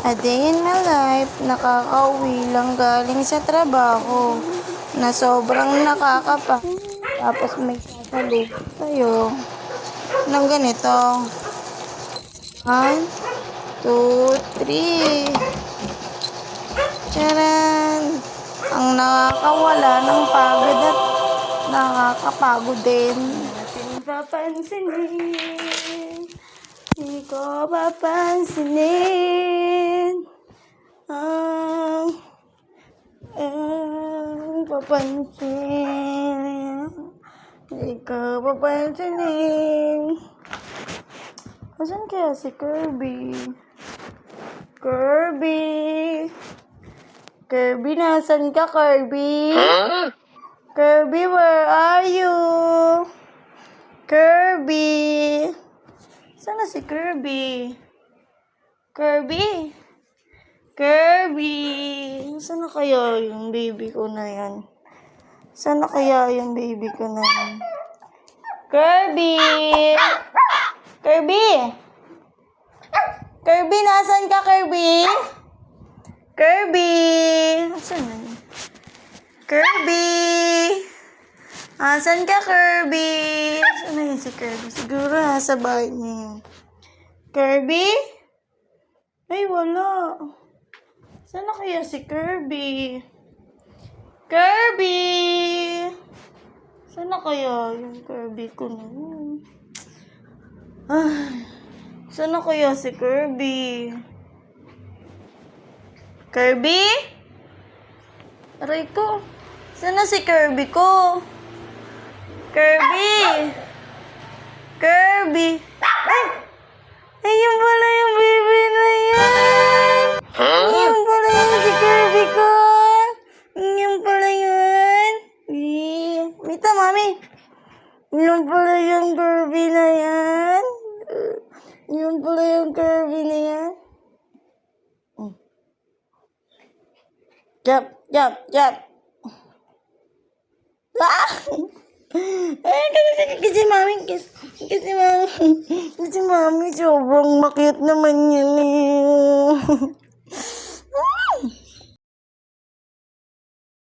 A day in my life, nakakauwi lang galing sa trabaho na sobrang nakakapa. Tapos may sasalubot sa'yo ng ganito. One, two, three. Charan! Ang nakakawala ng pagod at nakakapagod din. Natin papansinin. Di ko papansinin. Ang ang papansin. Di ko papansinin. Asan kaya si Kirby? Kirby! Kirby, nasan ka, Kirby? Kirby, where are you? Kirby! Sana si Kirby? Kirby? Kirby! Sana kaya yung baby ko na yan? Sana kaya yung baby ko na yan? Kirby! Kirby! Kirby, nasan ka, Kirby? Kirby! Asan na yun? Kirby! Asan ka, Kirby? Saan na yun si Kirby? Siguro nasa bahay niya yun. Kirby? Ay, wala. Saan na kaya si Kirby? Kirby! Saan na kaya yung Kirby ko na yun? Ay, saan na kaya si Kirby? Kirby? Aray ko. Saan na si Kirby ko? Kirby! Kirby! Eh, Mita, mami! Ayun pala yung Kirby na yan! Ayun pala yung Kirby na yan! Jump, jump, jump. Ah! Ay, kasi, kasi mami, kasi, kasi mami, kasi mami, sobrang makit naman yun eh.